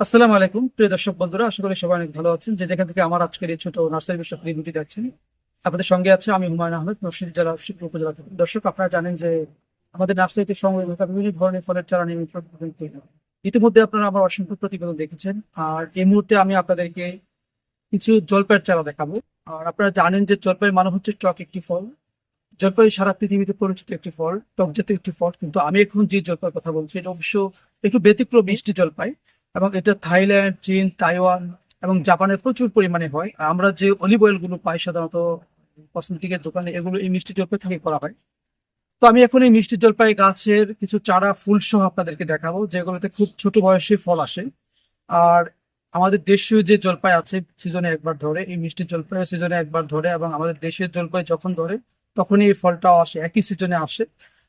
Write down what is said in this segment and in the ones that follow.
আসসালামু আলাইকুম। প্রিয় দর্শক বন্ধুরা, আশা করি সবাই অনেক ভালো আছেন। যে যেখান থেকে আমার আজকের এই ছোট নার্সারি বিষয়ক রিভিউটি দেখছেন, আপনাদের সঙ্গে আছে আমি হুমায়ুন আহমেদ, নরসিংদী জেলা শিবপুর উপজেলা দর্শক, আপনারা জানেন যে আমাদের নার্সারিতে সংগ্রহ থাকা বিভিন্ন ধরনের ফলের চারা নিয়মিত প্রতিবেদন করি ইতিমধ্যে আপনারা আমার অসংখ্য প্রতিবেদন দেখেছেন। আর এই মুহূর্তে আমি আপনাদেরকে কিছু জলপাইয়ের চারা দেখাবো। আর আপনারা জানেন যে জলপাই মানে হচ্ছে টক একটি ফল। জলপাই সারা পৃথিবীতে পরিচিত একটি ফল, টক জাতীয় একটি ফল। কিন্তু আমি এখন যে জলপাইয়ের কথা বলছি, এটা অবশ্য একটু ব্যতিক্রম মিষ্টি জলপাই। এবং এটা থাইল্যান্ড, চীন, তাইওয়ান এবং জাপানে প্রচুর পরিমাণে হয়। আমরা যে অলিভ অয়েলগুলো পাই সাধারণত কসমেটিকের দোকানে, এগুলো এই মিষ্টি জলপাই থেকে করা হয়। তো আমি এখন এই মিষ্টি জলপাই গাছের কিছু চারা, ফুল সহ আপনাদেরকে দেখাবো, যেগুলোতে খুব ছোট বয়সে ফল আসে। আর আমাদের দেশীয় যে জলপাই আছে, সিজনে একবার ধরে, এই মিষ্টি জলপাই সিজনে একবার ধরে এবং আমাদের দেশের জলপাই যখন ধরে, তখনই এই ফলটাও আসে, একই সিজনে আসে।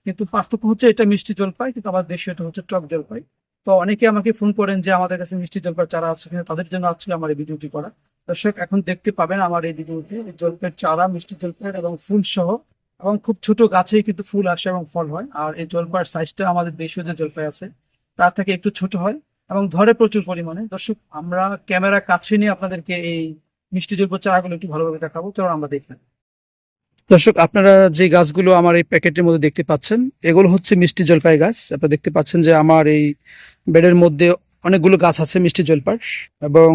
কিন্তু পার্থক্য হচ্ছে এটা মিষ্টি জলপাই, কিন্তু আমার দেশীয়টা হচ্ছে টক জলপাই। তো অনেকে আমাকে ফোন করেন যে আমাদের কাছে মিষ্টি জলপাই চারা আছে কিনা, তাদের জন্য আজকে আমার এই ভিডিওটি করা। দর্শক, এখন দেখতে পাবেন আমার এই ভিডিওটি এই জলপাইয়ের চারা, মিষ্টি জলপাইয়ের এবং ফুল সহ, এবং খুব ছোট গাছেই কিন্তু ফুল আসে এবং ফল হয়। আর এই জলপাইয়ের সাইজটা আমাদের দেশীয় যে জলপাই আছে, তার থেকে একটু ছোট হয় এবং ধরে প্রচুর পরিমাণে। দর্শক, আমরা ক্যামেরা কাছে নিয়ে আপনাদেরকে এই মিষ্টি জলপাই চারাগুলো একটু ভালোভাবে দেখাবো। চলো আমরা দেখি। দর্শক, আপনারা যে গাছগুলো আমার এই প্যাকেটের মধ্যে দেখতে পাচ্ছেন, এগুলো হচ্ছে মিষ্টি জলপাই গাছ। আপনারা দেখতে পাচ্ছেন যে আমার এই বেডের মধ্যে অনেকগুলো গাছ আছে মিষ্টি জলপাই, এবং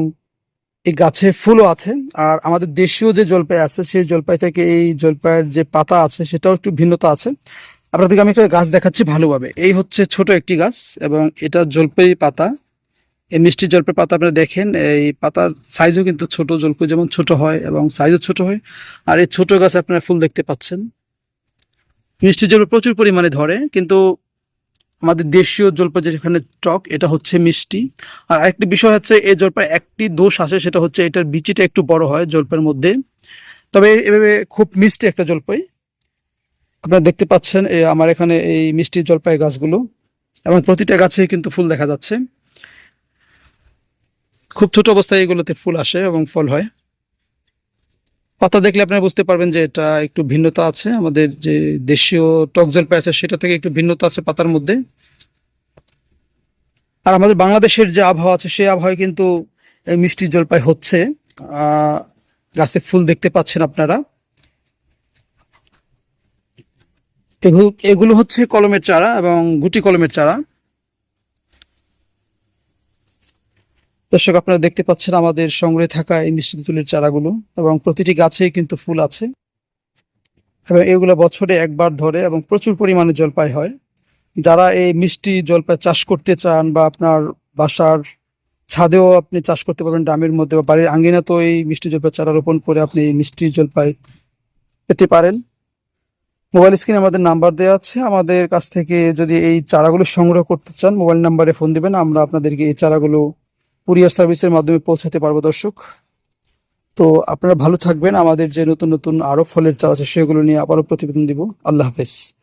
এই গাছে ফুলও আছে। আর আমাদের দেশীয় যে জলপাই আছে, সেই জলপাই থেকে এই জলপাইয়ের যে পাতা আছে, সেটাও একটু ভিন্নতা আছে। আপনাদেরকে আমি একটা গাছ দেখাচ্ছি ভালোভাবে। এই হচ্ছে ছোট একটি গাছ, এবং এটা জলপাই পাতা। এই মিষ্টি জলপাই পাতা আপনারা দেখেন, এই পাতার সাইজও কিন্তু ছোট জলপাই যেমন ছোট হয় এবং সাইজও ছোট হয়। আর এই ছোট গাছে আপনারা ফুল দেখতে পাচ্ছেন। মিষ্টি জলপাই প্রচুর পরিমাণে ধরে, কিন্তু আমাদের দেশীয় জলপাই যেখানে টক, এটা হচ্ছে মিষ্টি। আর আরেকটি বিষয় হচ্ছে, এই জলপাই একটি দোষ আসে সেটা হচ্ছে এটার বিচিটা একটু বড় হয় জলপাইয়ের মধ্যে। তবে এভাবে খুব মিষ্টি একটা জলপাই। আপনারা দেখতে পাচ্ছেন আমার এখানে এই মিষ্টি জলপাই গাছগুলো এবং প্রতিটা গাছেই কিন্তু ফুল দেখা যাচ্ছে। খুব ছোট অবস্থায় এগুলোতে ফুল আসে এবং ফল হয়। পাতা দেখলে আপনারা বুঝতে পারবেন যে এটা একটু ভিন্নতা আছে। আমাদের যে দেশীয় টক জলপাই আছে, সেটা থেকে একটু ভিন্নতা আছে পাতার মধ্যে। আর আমাদের বাংলাদেশের যে আবহাওয়া আছে, সেই আবহাওয়ায় কিন্তু মিষ্টি জলপাই হচ্ছে। গাছে ফুল দেখতে পাচ্ছেন আপনারা। এগুলো হচ্ছে কলমের চারা এবং গুটি কলমের চারা। দর্শক, আপনারা দেখতে পাচ্ছেন আমাদের সংগ্রহে থাকা এই মিষ্টি তুলের চারাগুলো এবং প্রতিটি গাছেই কিন্তু ফুল আছে। এবং এগুলো বছরে একবার ধরে এবং প্রচুর পরিমাণে জলপাই হয়। যারা এই মিষ্টি জলপাই চাষ করতে চান বা আপনার বাসার ছাদেও আপনি চাষ করতে পারবেন ড্রামের মধ্যে বা বাড়ির আঙ্গিনাতেও এই মিষ্টি জলপাই চারা রোপণ করে আপনি এই মিষ্টি জলপাই পেতে পারেন। মোবাইল স্ক্রিনে আমাদের নাম্বার দেওয়া আছে। আমাদের কাছ থেকে যদি এই চারাগুলো সংগ্রহ করতে চান, মোবাইল নাম্বারে ফোন দিবেন, আমরা আপনাদেরকে এই চারাগুলো কুরিয়ার সার্ভিসের মাধ্যমে পৌঁছাতে পারব, দর্শক। তো আপনারা ভালো থাকবেন। আমাদের যে নতুন নতুন আরও ফলের চাল আছে, সেগুলো নিয়ে আবারও প্রতিবেদন দিব। আল্লাহ হাফেজ।